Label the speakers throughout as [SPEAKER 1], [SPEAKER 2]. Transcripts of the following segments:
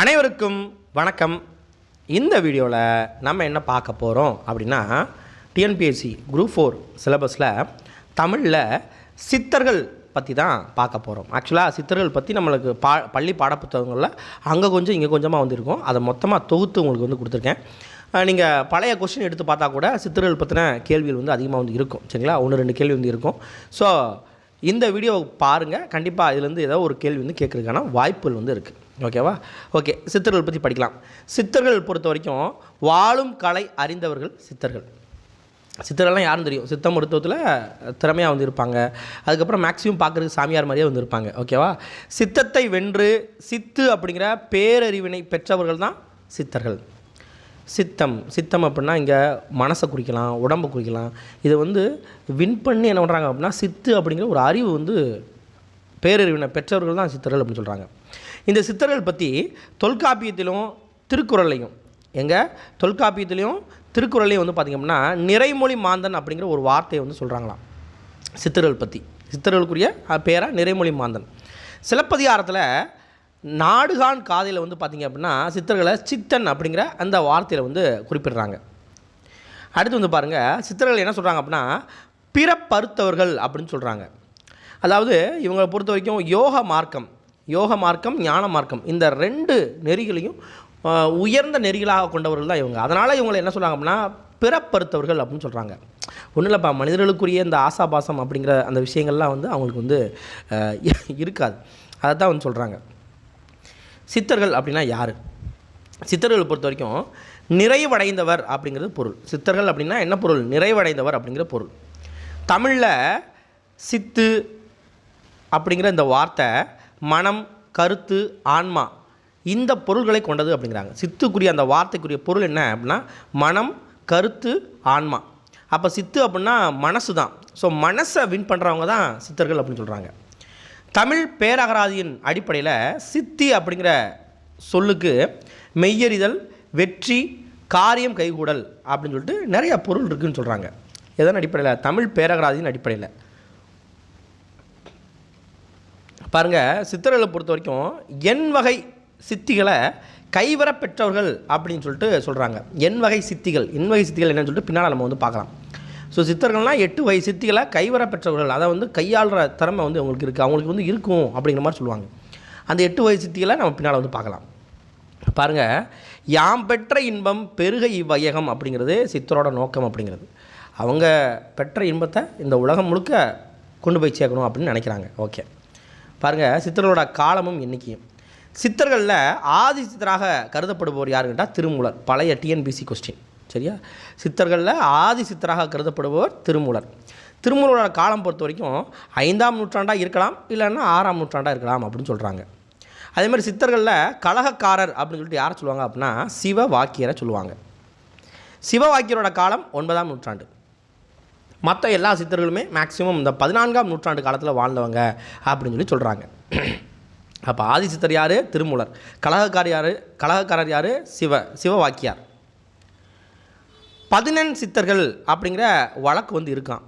[SPEAKER 1] அனைவருக்கும் வணக்கம். இந்த வீடியோவில் நம்ம என்ன பார்க்க போகிறோம் அப்படின்னா டிஎன்பிஎஸ்சி குரூப் ஃபோர் சிலபஸில் தமிழில் சித்தர்கள் பற்றி தான் பார்க்க போகிறோம் ஆக்சுவலாக சித்தர்கள் பற்றி நம்மளுக்கு பா பள்ளி பாடப்புத்தகங்களில் அங்கே கொஞ்சம் இங்கே கொஞ்சமாக வந்திருக்கும். அதை மொத்தமாக தொகுத்து உங்களுக்கு வந்து கொடுத்துருக்கேன். நீங்கள் பழைய கொஸ்டின் எடுத்து பார்த்தா கூட சித்தர்கள் பற்றின கேள்விகள் வந்து அதிகமாக வந்து இருக்கும். சரிங்களா? ஒன்று ரெண்டு கேள்வி வந்து இருக்கும். ஸோ இந்த வீடியோ பாருங்கள் கண்டிப்பாக இதுலேருந்து ஏதோ ஒரு கேள்வி வந்து கேட்குறதுக்கான வாய்ப்புகள் வந்து இருக்குது ஓகேவா ஓகே சித்தர்கள் பற்றி படிக்கலாம். சித்தர்கள் பொறுத்த வரைக்கும் வாழும் கலை அறிந்தவர்கள் சித்தர்கள். சித்தர்கள்லாம் யாரும் தெரியும்? சித்த மருத்துவத்தில் திறமையாக வந்து இருப்பாங்க. அதுக்கப்புறம் மேக்ஸிமம் பார்க்குறதுக்கு சாமியார் மாதிரியே வந்து இருப்பாங்க. ஓகேவா சித்தத்தை வென்று சித்து அப்படிங்கிற பேரறிவினை பெற்றவர்கள் தான் சித்தர்கள். சித்தம் சித்தம் அப்படின்னா இங்கே மனசை குறிக்கலாம் உடம்பை குறிக்கலாம். இதை வந்து வின் பண்ணி என்ன பண்ணுறாங்க அப்படின்னா சித்து அப்படிங்கிற ஒரு அறிவு வந்து பேரறிவினை பெற்றவர்கள் தான் சித்தர்கள் அப்படின்னு சொல்கிறாங்க இந்த சித்தர்கள் பற்றி தொல்காப்பியத்திலும் திருக்குறளையும் எங்கள் தொல்காப்பியத்திலையும் திருக்குறளையும் வந்து பார்த்திங்கன்னா அப்படின்னா நிறைமொழி மாந்தன் அப்படிங்கிற ஒரு வார்த்தையை வந்து சொல்கிறாங்களாம் சித்தர்கள் பற்றி சித்தர்களுக்குரிய பேராக நிறைமொழி மாந்தன். சிலப்பதிகாரத்தில் நாடுகான் காதையில் வந்து பார்த்திங்க அப்படின்னா சித்தர்களை சித்தன் அப்படிங்கிற அந்த வார்த்தையில் வந்து குறிப்பிடுறாங்க. அடுத்து வந்து பாருங்கள் சித்தர்கள் என்ன சொல்கிறாங்க அப்படின்னா பிறப்பறுத்தவர்கள் அப்படின்னு சொல்கிறாங்க அதாவது இவங்களை பொறுத்த வரைக்கும் யோக மார்க்கம் யோக மார்க்கம் ஞான மார்க்கம் இந்த ரெண்டு நெறிகளையும் உயர்ந்த நெறிகளாக கொண்டவர்கள் தான் இவங்க. அதனால் இவங்களை என்ன சொல்கிறாங்க அப்படின்னா பிறப்பறுத்தவர்கள் அப்படின்னு சொல்கிறாங்க ஒன்றும் இல்லைப்பா மனிதர்களுக்குரிய இந்த ஆசாபாசம் அப்படிங்கிற அந்த விஷயங்கள்லாம் வந்து அவங்களுக்கு வந்து இருக்காது. அதை தான் வந்து சொல்கிறாங்க சித்தர்கள் அப்படின்னா யார்? சித்தர்கள் பொறுத்த வரைக்கும் நிறைவடைந்தவர் அப்படிங்கிறது பொருள். சித்தர்கள் அப்படின்னா என்ன பொருள்? நிறைவடைந்தவர் அப்படிங்கிற பொருள். தமிழில் சித்து அப்படிங்கிற இந்த வார்த்தை மனம் கருத்து ஆன்மா இந்த பொருள்களை கொண்டது அப்படிங்கிறாங்க. சித்துக்குரிய அந்த வார்த்தைக்குரிய பொருள் என்ன அப்படின்னா மனம் கருத்து ஆன்மா. அப்போ சித்து அப்படின்னா மனசு தான். ஸோ மனசை வின் பண்ணுறவங்க தான் சித்தர்கள் அப்படின்னு சொல்கிறாங்க தமிழ் பேரகராதியின் அடிப்படையில் சித்தி அப்படிங்கிற சொல்லுக்கு மெய்யறிதல் வெற்றி காரியம் கைகூடல் அப்படின்னு சொல்லிட்டு நிறைய பொருள் இருக்குதுன்னு சொல்கிறாங்க எதன் அடிப்படையில்? தமிழ் பேரகராதியின் அடிப்படையில். பாருங்கள் சித்தர்களை பொறுத்த வரைக்கும் எண் வகை சித்திகளை கைவர பெற்றவர்கள் அப்படின்னு சொல்லிட்டு சொல்கிறாங்க என் வகை சித்திகள். என் வகை சித்திகள் என்னன்னு சொல்லிட்டு பின்னால் நம்ம வந்து பார்க்கலாம். ஸோ சித்தர்கள்லாம் எட்டு வகை சித்திகளை கைவர பெற்றவர்கள். அதை வந்து கையாளுற திறமை வந்து அவங்களுக்கு இருக்குது அவங்களுக்கு வந்து இருக்கும் அப்படிங்கிற மாதிரி சொல்லுவாங்க. அந்த எட்டு வகை சித்திகளை நம்ம பின்னால் வந்து பார்க்கலாம். பாருங்கள் யாம் பெற்ற இன்பம் பெருக இவ்வையகம் அப்படிங்கிறது சித்தரோட நோக்கம் அப்படிங்கிறது. அவங்க பெற்ற இன்பத்தை இந்த உலகம் முழுக்க கொண்டு போய் சேர்க்கணும் அப்படின்னு நினைக்கிறாங்க. ஓகே பாருங்கள் சித்தர்களோட காலமும் எண்ணிக்கையும் சித்தர்களில் ஆதி சித்தராக கருதப்படுபவர் யாருன்னு கேட்டால் திருமூலர். பழைய டிஎன்பிசி கொஸ்டின் சரியா? சித்தர்களில் ஆதி சித்தராக கருதப்படுபவர் திருமூலர். திருமூலரோட காலம் பொறுத்த வரைக்கும் ஐந்தாம் நூற்றாண்டாக இருக்கலாம் இல்லைன்னா ஆறாம் நூற்றாண்டாக இருக்கலாம் அப்படின்னு சொல்கிறாங்க அதே மாதிரி சித்தர்களில் கலகக்காரர் அப்படின்னு சொல்லிட்டு யாரை சொல்லுவாங்க அப்படின்னா சிவ வாக்கியரை சொல்லுவாங்க. சிவ வாக்கியரோட காலம் ஒன்பதாம் நூற்றாண்டு. மற்ற எல்லா சித்தர்களுமே மேக்ஸிமம் இந்த பதினான்காம் நூற்றாண்டு காலத்தில் வாழ்ந்தவங்க அப்படின்னு சொல்லி சொல்கிறாங்க அப்போ ஆதி சித்தர் யார்? திருமூலர். கலகக்காரர் யார்? கலகக்காரர் யார்? சிவ சிவவாக்கியார். பதினெண் சித்தர்கள் அப்படிங்கிற வழக்கு வந்து இருக்கான்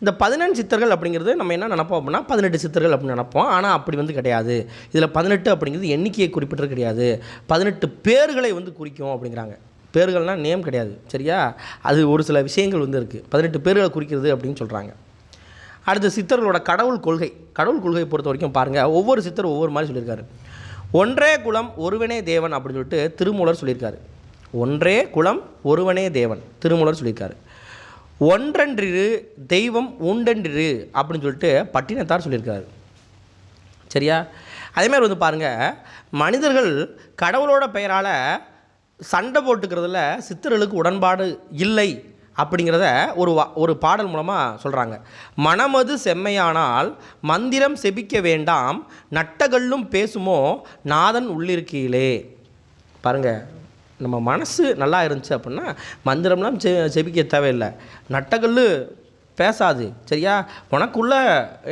[SPEAKER 1] இந்த பதினெண் சித்தர்கள் அப்படிங்கிறது நம்ம என்ன நினப்போம் அப்படின்னா பதினெட்டு சித்தர்கள் அப்படின்னு நினைப்போம். ஆனால் அப்படி வந்து கிடையாது. இதில் பதினெட்டு அப்படிங்கிறது எண்ணிக்கையை குறிப்பிட்டது கிடையாது. பதினெட்டு பேர்களை வந்து குறிக்கும் அப்படிங்கிறாங்க. பேர்கள்னால் நேம் கிடையாது சரியா? அது ஒரு சில விஷயங்கள் வந்து இருக்குது பதினெட்டு பேர்களை குறிக்கிறது அப்படின்னு சொல்கிறாங்க அடுத்து சித்தர்களோட கடவுள் கொள்கை. கடவுள் கொள்கையை பொறுத்த வரைக்கும் பாருங்கள் ஒவ்வொரு சித்தர் ஒவ்வொரு மாதிரி சொல்லியிருக்காரு. ஒன்றே குலம் ஒருவனே தேவன் அப்படின்னு சொல்லிட்டு திருமூலர் சொல்லியிருக்காரு. ஒன்றே குலம் ஒருவனே தேவன் திருமூலர் சொல்லியிருக்காரு. ஒன்றன்றிரு தெய்வம் உண்டன்றிரு அப்படின்னு சொல்லிட்டு பட்டினத்தார் சொல்லியிருக்காரு. சரியா? அதே மாதிரி வந்து பாருங்கள் மனிதர்கள் கடவுளோட பெயரால் சண்டை போட்டுக்கிறதுல சித்தர்களுக்கு உடன்பாடு இல்லை அப்படிங்கிறத ஒரு வா ஒரு பாடல் மூலமாக சொல்கிறாங்க மனமது செம்மையானால் மந்திரம் செபிக்க வேண்டாம் நட்டகல்லும் பேசுமோ நாதன் உள்ளிருக்கையிலே பாருங்கள் நம்ம மனசு நல்லா இருந்துச்சு அப்படின்னா மந்திரம்லாம் செ செபிக்க தேவையில்லை. நட்டகல் பேசாது சரியா? உனக்குள்ள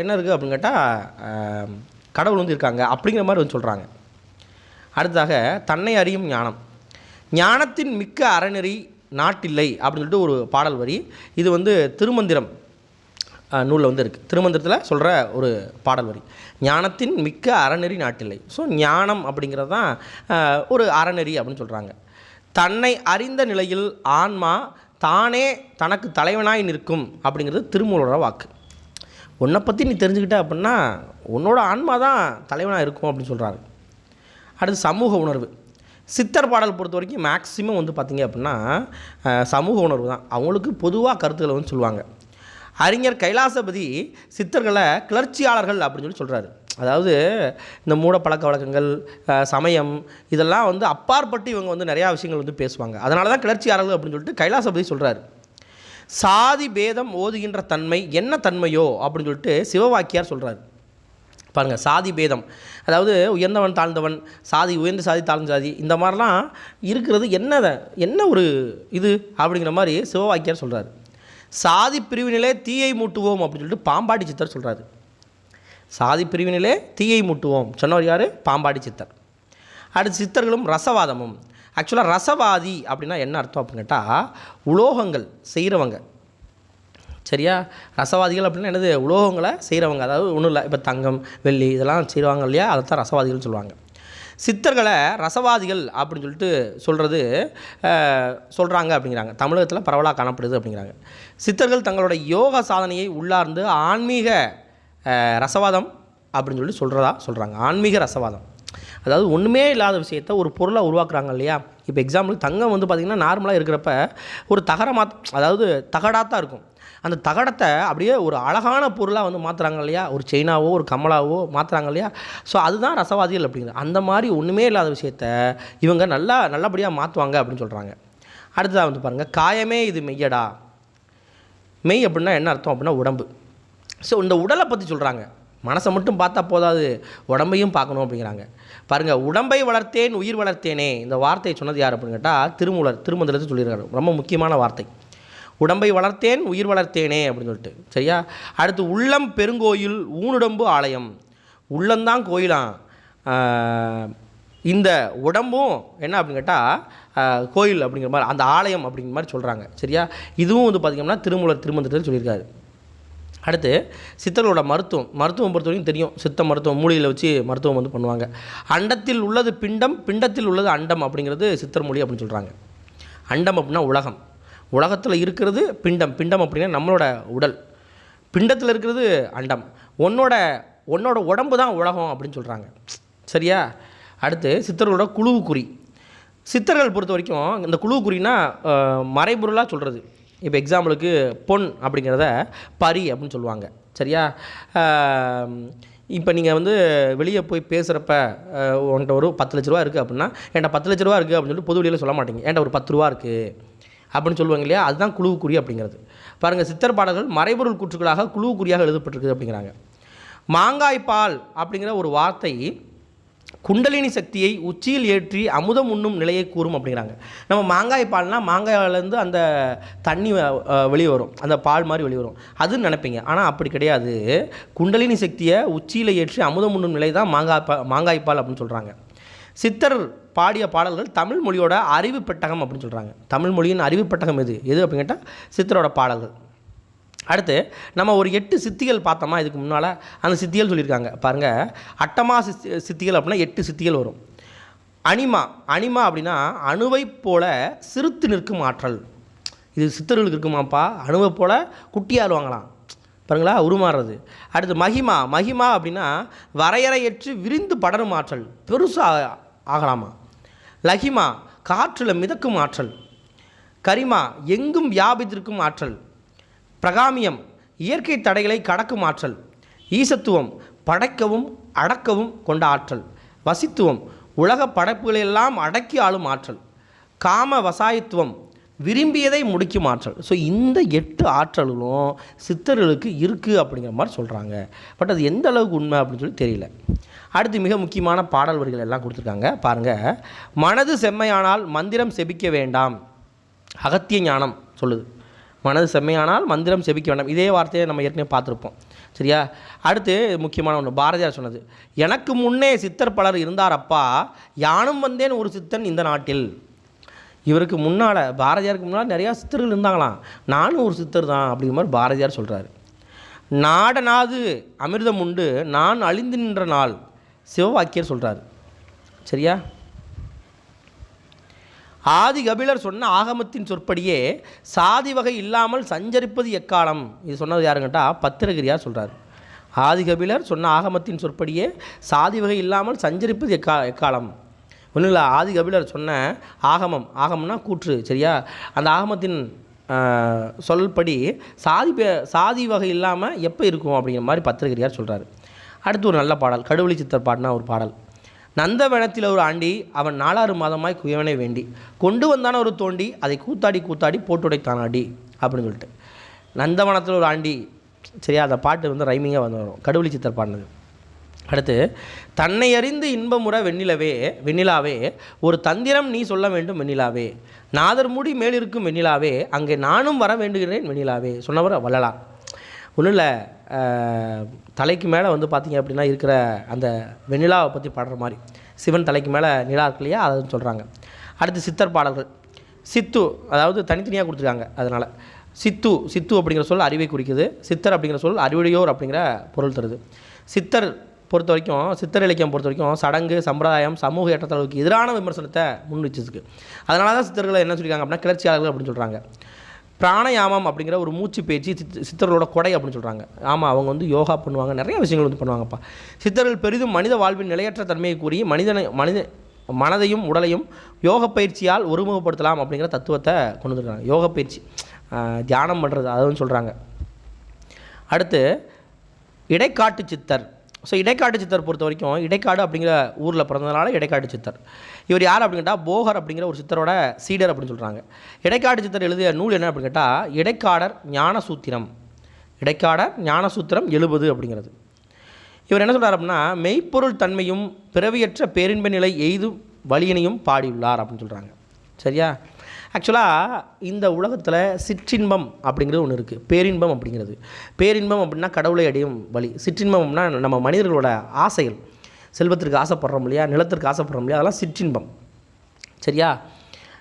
[SPEAKER 1] என்ன இருக்குது அப்படின்னு கேட்டால் கடவுள் வந்து இருக்காங்க அப்படிங்கிற மாதிரி வந்து சொல்கிறாங்க அடுத்ததாக தன்னை அறியும் ஞானம். ஞானத்தின் மிக்க அறநெறி நாட்டில்லை அப்படின்னு சொல்லிட்டு ஒரு பாடல் வரி. இது வந்து திருமந்திரம் நூலில் வந்து இருக்குது திருமந்திரத்தில் சொல்கிற ஒரு பாடல் வரி. ஞானத்தின் மிக்க அறநெறி நாட்டில்லை. ஸோ ஞானம் அப்படிங்கிறது தான் ஒரு அறநெறி அப்படின்னு சொல்கிறாங்க தன்னை அறிந்த நிலையில் ஆன்மா தானே தனக்கு தலைவனாய் நிற்கும் அப்படிங்கிறது திருமூலோட வாக்கு. உன்னை பற்றி நீ தெரிஞ்சுக்கிட்ட அப்படின்னா உன்னோட ஆன்மா தான் தலைவனாக இருக்கும் அப்படின்னு சொல்கிறாரு அடுத்து சமூக உணர்வு. சித்தர் பாடல் பொறுத்த வரைக்கும் மேக்ஸிமம் வந்து பார்த்திங்க அப்படின்னா சமூக உணர்வு தான். அவங்களுக்கு பொதுவாக கருத்துக்களை வந்து சொல்லுவாங்க. அறிஞர் கைலாசபதி சித்தர்களை கிளர்ச்சியாளர்கள் அப்படின்னு சொல்லி சொல்கிறாரு அதாவது இந்த மூட பழக்க வழக்கங்கள் சமயம் இதெல்லாம் வந்து அப்பாற்பட்டு இவங்க வந்து நிறையா விஷயங்கள் வந்து பேசுவாங்க. அதனால தான் கிளர்ச்சியாளர்கள் அப்படின்னு சொல்லிட்டு கைலாசபதி சொல்கிறாரு சாதி பேதம் ஓதுகின்ற தன்மை என்ன தன்மையோ அப்படின்னு சொல்லிட்டு சிவவாக்கியார் சொல்கிறார் பாருங்கள் சாதி பேதம். அதாவது உயர்ந்தவன் தாழ்ந்தவன் சாதி உயர்ந்த சாதி தாழ்ந்த சாதி இந்த மாதிரிலாம் இருக்கிறது என்ன என்ன ஒரு இது அப்படிங்கிற மாதிரி சிவவாக்கியார் சொல்கிறார் சாதி பிரிவினிலே தீயை மூட்டுவோம் அப்படின்னு சொல்லிட்டு பாம்பாட்டி சித்தர் சொல்கிறாரு சாதி பிரிவினிலே தீயை மூட்டுவோம். சொன்னவர் யார்? பாம்பாடி சித்தர். அடுத்து சித்தர்களும் ரசவாதமும். ஆக்சுவலாக ரசவாதி அப்படின்னா என்ன அர்த்தம் அப்படின்னு கேட்டால் உலோகங்கள் செய்கிறவங்க சரியா? ரசவாதிகள் அப்படின்னா என்னது? உலோகங்களை செய்கிறவங்க அதாவது ஒன்றும் இல்லை. இப்போ தங்கம் வெள்ளி இதெல்லாம் செய்வாங்க இல்லையா? அதை தான் ரசவாதிகள்னு சொல்லுவாங்க. சித்தர்களை ரசவாதிகள் அப்படின்னு சொல்லிட்டு சொல்கிறது சொல்கிறாங்க அப்படிங்கிறாங்க. தமிழகத்தில் பரவலாக காணப்படுது அப்படிங்கிறாங்க. சித்தர்கள் தங்களோட யோக சாதனையை உள்ளார்ந்து ஆன்மீக ரசவாதம் அப்படின்னு சொல்லி சொல்கிறதா சொல்கிறாங்க ஆன்மீக ரசவாதம். அதாவது ஒன்றுமே இல்லாத விஷயத்த ஒரு பொருளாக உருவாக்குறாங்க இல்லையா? இப்போ எக்ஸாம்பிள் தங்கம் வந்து பார்த்திங்கன்னா நார்மலாக இருக்கிறப்ப ஒரு தகரமாக அதாவது தகடாக தான் இருக்கும். அந்த தகடத்தை அப்படியே ஒரு அழகான பொருளாக வந்து மாற்றுறாங்க இல்லையா? ஒரு செயினாவோ ஒரு கமலாவோ மாற்றுறாங்க இல்லையா? ஸோ அதுதான் ரசவாதிகள் அப்படிங்கிறது அந்த மாதிரி ஒன்றுமே இல்லாத விஷயத்த இவங்க நல்லா நல்லபடியாக மாற்றுவாங்க அப்படின்னு சொல்கிறாங்க அடுத்ததாக வந்து பாருங்கள் காயமே இது மெய்யடா. மெய் அப்படின்னா என்ன அர்த்தம் அப்படின்னா உடம்பு. ஸோ இந்த உடலை பற்றி சொல்கிறாங்க மனசை மட்டும் பார்த்தா போதாது உடம்பையும் பார்க்கணும் அப்படிங்கிறாங்க. பாருங்கள் உடம்பை வளர்த்தேன் உயிர் வளர்த்தேனே. இந்த வார்த்தையை சொன்னது யார் அப்படின்னு கேட்டால் திருமூலர் திருமந்திரத்தை சொல்லியிருக்காரு. ரொம்ப முக்கியமான வார்த்தை. உடம்பை வளர்த்தேன் உயிர் வளர்த்தேனே அப்படின்னு சொல்லிட்டு. சரியா? அடுத்து உள்ளம் பெருங்கோயில் ஊனுடம்பு ஆலயம். உள்ளம்தான் கோயிலாம். இந்த உடம்பும் என்ன அப்படின்னு கேட்டால் கோயில் அப்படிங்கிற மாதிரி அந்த ஆலயம் அப்படிங்கிற மாதிரி சொல்கிறாங்க சரியா? இதுவும் வந்து பார்த்திங்கன்னா திருமூலர் திருமந்திரத்தில் சொல்லியிருக்காரு. அடுத்து சித்தர்களோட மருத்துவம். மருத்துவம் பொறுத்த வரைக்கும் தெரியும். சித்த மருத்துவம் மூலிகையில் வச்சு மருத்துவம் வந்து பண்ணுவாங்க. அண்டத்தில் உள்ளது பிண்டம் பிண்டத்தில் உள்ளது அண்டம் அப்படிங்கிறது சித்தர் மொழி அப்படின்னு சொல்கிறாங்க அண்டம் அப்படின்னா உலகம். உலகத்தில் இருக்கிறது பிண்டம். பிண்டம் அப்படின்னா நம்மளோட உடல். பிண்டத்தில் இருக்கிறது அண்டம். உன்னோட உன்னோட உடம்பு தான் உலகம் அப்படின்னு சொல்கிறாங்க சரியா? அடுத்து சித்தர்களோட குழுவுக்குறி. சித்தர்கள் பொறுத்த வரைக்கும் இந்த குழுவுக்குறின்னா மறைபொருளாக சொல்கிறது இப்போ எக்ஸாம்பிளுக்கு பொன் அப்படிங்கிறத பரி அப்படின்னு சொல்லுவாங்க. சரியா? இப்போ நீங்கள் வந்து வெளியே போய் பேசுகிறப்ப உன்கிட்ட ஒரு பத்து லட்ச ரூபா இருக்குது அப்படின்னா என்கிட்ட பத்து லட்ச ரூபா இருக்குது அப்படின்னு சொல்லிட்டு பொது வெளியில் சொல்ல மாட்டீங்க. என்கிட்ட ஒரு பத்து ரூபா இருக்குது அப்படின்னு சொல்லுவாங்க இல்லையா? அதுதான் குழுவுக்குறி அப்படிங்கிறது. பாருங்கள் சித்தர் பாடல்கள் மறைபொருள் கூற்றுகளாக குழுவுக்குறியாக எழுதப்பட்டிருக்குது அப்படிங்கிறாங்க. மாங்காய்ப்பால் அப்படிங்கிற ஒரு வார்த்தை குண்டலினி சக்தியை உச்சியில் ஏற்றி அமுதம் உண்ணும் நிலையை கூறும் அப்படிங்கிறாங்க. நம்ம மாங்காய் பால்னால் மாங்காயிலேருந்து அந்த தண்ணி வெளியே வரும். அந்த பால் மாதிரி வெளியே வரும். அதுன்னு நினைப்பீங்க. ஆனால் அப்படி கிடையாது. குண்டலினி சக்தியை உச்சியில் ஏற்றி அமுதம் உண்ணும் நிலை தான் மாங்காய் பா மாங்காய் பால் அப்படின்னு சொல்கிறாங்க சித்தர் பாடிய பாடல்கள் தமிழ் மொழியோட அறிவு பெட்டகம் அப்படின்னு சொல்கிறாங்க தமிழ் மொழியின் அறிவு பெட்டகம் எது? எது அப்படின்னு கேட்டால் சித்தரோட பாடல்கள். அடுத்து நம்ம ஒரு எட்டு சித்திகள் பார்த்தோமா? இதுக்கு முன்னால் அந்த சித்திகள் சொல்லியிருக்காங்க. பாருங்கள் அட்டமா சித்தி சித்திகள் அப்படின்னா எட்டு சித்திகள் வரும். அனிமா அனிமா அப்படின்னா அணுவைப் போல சிறுத்து நிற்கும் ஆற்றல். இது சித்தர்களுக்கு இருக்குமாப்பா? அணுவை போல குட்டியாளுவாங்களாம் பாருங்களா உருமாறுறது. அடுத்து மகிமா மகிமா அப்படின்னா வரையறையற்று விரிந்து படரும் ஆற்றல். பெருசாக ஆகலாமா? லகிமா காற்றில் மிதக்கும் ஆற்றல். கரிமா எங்கும் வியாபித்திருக்கும் ஆற்றல். பிரகாமியம் இயற்கை தடைகளை கடக்கும் ஆற்றல். ஈசத்துவம் படைக்கவும் அடக்கவும் கொண்ட ஆற்றல். வசித்துவம் உலக படைப்புகளெல்லாம் அடக்கி ஆளும் ஆற்றல். காம வசாயத்துவம் விரும்பியதை முடிக்கும் ஆற்றல். ஸோ இந்த எட்டு ஆற்றல்களும் சித்தர்களுக்கு இருக்குது அப்படிங்கிற மாதிரி சொல்கிறாங்க பட் அது எந்த அளவுக்கு உண்மை அப்படின்னு சொல்லி தெரியல. அடுத்து மிக முக்கியமான பாடல் வரிகள் எல்லாம் கொடுத்துருக்காங்க. பாருங்கள் மனது செம்மையானால் மந்திரம் செபிக்க வேண்டாம். அகத்திய ஞானம் சொல்லுது. மனது செம்மையானால் மந்திரம் செபிக்க வேண்டாம். இதே வார்த்தையை நம்ம ஏற்கனவே பார்த்துருப்போம். சரியா? அடுத்து முக்கியமான ஒன்று பாரதியார் சொன்னது எனக்கு முன்னே சித்தர் பலர் இருந்தார் அப்பா யானும் வந்தேன் ஒரு சித்தன் இந்த நாட்டில். இவருக்கு முன்னால் பாரதியாருக்கு முன்னால் நிறையா சித்தர்கள் இருந்தாங்களாம். நானும் ஒரு சித்தர் தான் அப்படிங்கிற மாதிரி பாரதியார் சொல்கிறாரு நாடனாது அமிர்தம் உண்டு நான் அழிந்து நின்ற நாள் சிவவாக்கியர் சொல்கிறார் சரியா? ஆதி கபிலர் சொன்ன ஆகமத்தின் சொற்படியே சாதி வகை இல்லாமல் சஞ்சரிப்பது எக்காலம்? இது சொன்னது யாருங்கட்டா? பத்திரகிரியார் சொல்கிறார் ஆதி கபிலர் சொன்ன ஆகமத்தின் சொற்படியே சாதி வகை இல்லாமல் சஞ்சரிப்பது எக்கா எக்காலம்? ஒன்றும் இல்லை ஆதி கபிலர் சொன்ன ஆகமம். ஆகமம்னா கூற்று சரியா? அந்த ஆகமத்தின் சொல்படி சாதி பே சாதி வகை இல்லாமல் எப்போ இருக்கும்? அப்படிங்கிற மாதிரி பத்திரகிரியார் சொல்கிறாரு அடுத்து ஒரு நல்ல பாடல் கடுவழி சித்தர் பாடினா ஒரு பாடல். நந்தவனத்தில் ஒரு ஆண்டி அவன் நாலாறு மாதமாய் குயவனை வேண்டி கொண்டு வந்தான ஒரு தோண்டி அதை கூத்தாடி கூத்தாடி போட்டுடைத்தானாடி அப்படின்னு சொல்லிட்டு. நந்தவனத்தில் ஒரு ஆண்டி சரியா அந்த பாட்டு வந்து ரைமிங்காக வந்து வரும் கடுவெளி சித்தர் பாடினது. அடுத்து தன்னை அறிந்து இன்பமுற வெண்ணிலவே வெண்ணிலாவே ஒரு தந்திரம் நீ சொல்ல வேண்டும் வெண்ணிலாவே நாதர் மூடி மேலிருக்கும் வெண்ணிலாவே அங்கே நானும் வர வேண்டுகிறேன் வெண்ணிலாவே சொன்னவர் வள்ளலார். ஒன்றும் இல்லை தலைக்கு மேலே வந்து பார்த்தீங்க அப்படின்னா இருக்கிற அந்த வெண்ணிலாவை பற்றி பாடுற மாதிரி. சிவன் தலைக்கு மேலே நிலா இருக்கு இல்லையா அதை சொல்கிறாங்க அடுத்து சித்தர் பாடல்கள். சித்து அதாவது தனித்தனியாக கொடுத்துருக்காங்க அதனால். சித்து சித்து அப்படிங்கிற சொல் அறிவை குறிக்குது. சித்தர் அப்படிங்கிற சொல் அறிவுடையோர் அப்படிங்கிற பொருள் தருது. சித்தர் பொறுத்த வரைக்கும் சித்தர் இலக்கியம் பொறுத்த வரைக்கும் சடங்கு சம்பிரதாயம் சமூக ஏற்றத்தாழ்வுக்கு எதிரான விமர்சனத்தை முன் வச்சிருக்கு அதனால தான் சித்தர்களை என்ன சொல்லியிருக்காங்க அப்படின்னா கிளர்ச்சியாளர்கள் அப்படின்னு சொல்கிறாங்க பிராணயாமம் அப்படிங்கிற ஒரு மூச்சு பேச்சு சித்தர்களோட கொடை அப்படின்னு சொல்கிறாங்க ஆமாம் அவங்க வந்து யோகா பண்ணுவாங்க நிறைய விஷயங்கள் வந்து பண்ணுவாங்கப்பா. சித்தர்கள் பெரிதும் மனித வாழ்வின் நிலையற்ற தன்மையை கூறி மனிதனை மனித மனதையும் உடலையும் யோக பயிற்சியால் ஒருமுகப்படுத்தலாம் அப்படிங்கிற தத்துவத்தை கொண்டு வந்துருக்காங்க. யோக பயிற்சி தியானம் பண்ணுறது அதுவும் சொல்கிறாங்க அடுத்து இடைக்காட்டு சித்தர். ஸோ இடைக்காட்டு சித்தர் பொறுத்த வரைக்கும் இடைக்காடு அப்படிங்கிற ஊரில் பிறந்ததுனால இடைக்காட்டு சித்தர். இவர் யார் அப்படின்னு கேட்டால் போகர் அப்படிங்கிற ஒரு சித்தரோட சீடர் அப்படின்னு சொல்கிறாங்க இடைக்காட்டு சித்தர் எழுதிய நூல் என்ன அப்படின்னு கேட்டால் இடைக்காடர் ஞானசூத்திரம். இடைக்காடர் ஞானசூத்திரம் எழுபது அப்படிங்கிறது. இவர் என்ன சொல்கிறார் அப்படின்னா மெய்ப்பொருள் தன்மையும் பிறவியற்ற பேரின்ப நிலை எய்தும் வழியினையும் பாடியுள்ளார் அப்படின்னு சொல்கிறாங்க சரியா? ஆக்சுவலாக இந்த உலகத்தில் சிற்றின்பம் அப்படிங்கிறது ஒன்று இருக்குது பேரின்பம் அப்படிங்கிறது. பேரின்பம் அப்படின்னா கடவுளை அடையும் வழி. சிற்றின்பம்னா நம்ம மனிதர்களோட ஆசைகள். செல்வத்திற்கு ஆசைப்படுறோம் இல்லையா? நிலத்திற்கு ஆசைப்படுறோம் இல்லையா? அதெல்லாம் சிற்றின்பம். சரியா?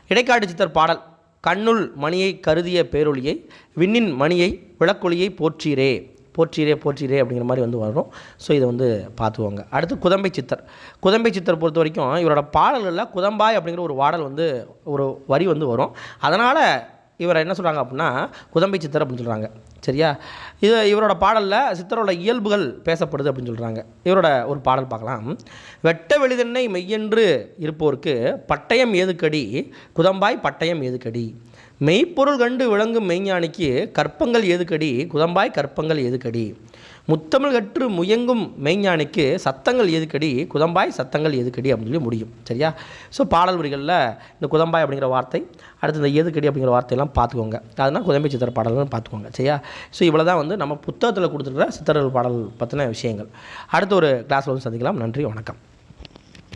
[SPEAKER 1] இடைக்காட்டு சித்தர் பாடல் கண்ணுள் மணியை கருதிய பேரொளியை விண்ணின் மணியை விளக்கொளியை போற்றீரே. போற்றீரே போற்றீரே அப்படிங்கிற மாதிரி வந்து வரும். ஸோ இதை வந்து பார்த்துக்கோங்க. அடுத்து குதம்பை சித்தர். குதம்பை சித்தர் பொறுத்த வரைக்கும் இவரோட பாடல்களில் குதம்பாய் அப்படிங்கிற ஒரு பாடல் வந்து ஒரு வரி வந்து வரும். அதனால் இவரை என்ன சொல்கிறாங்க அப்படின்னா குதம்பை சித்தர் அப்படின்னு சொல்கிறாங்க சரியா? இது இவரோட பாடலில் சித்தரோட இயல்புகள் பேசப்படுது அப்படின்னு சொல்கிறாங்க இவரோட ஒரு பாடல் பார்க்கலாம். வெட்ட வெளிதென்னை மெய்யென்று இருப்போருக்கு பட்டயம் ஏதுக்கடி? குதம்பாய் பட்டயம் ஏதுக்கடி? மெய்ப்பொருள் கண்டு விளங்கும் மெய்ஞானிக்கு கற்பங்கள் எதுக்கடி குதம்பாய் கற்பங்கள் எதுக்கடி முத்தமிழ் கற்று முயங்கும் மெய்ஞானிக்கு சத்தங்கள் எதுக்கடி குதம்பாய் சத்தங்கள் எதுக்கடி அப்படின்னு சொல்லி முடியும். சரியா? ஸோ பாடல் வரிகளில் இந்த குதம்பாய் அப்படிங்கிற வார்த்தை அடுத்து இந்த எதுக்கடி அப்படிங்கிற வார்த்தையெல்லாம் பார்த்துக்கோங்க. அதனால் குதம்பை சித்தர் பாடல்கள் பார்த்துக்கோங்க. சரியா? ஸோ இவ்வளோ தான் வந்து நம்ம புத்தகத்தில் கொடுத்துருக்கிற சித்தர்கள் பாடல் பற்றின விஷயங்கள். அடுத்த ஒரு கிளாஸில் வந்து சந்திக்கலாம். நன்றி வணக்கம்.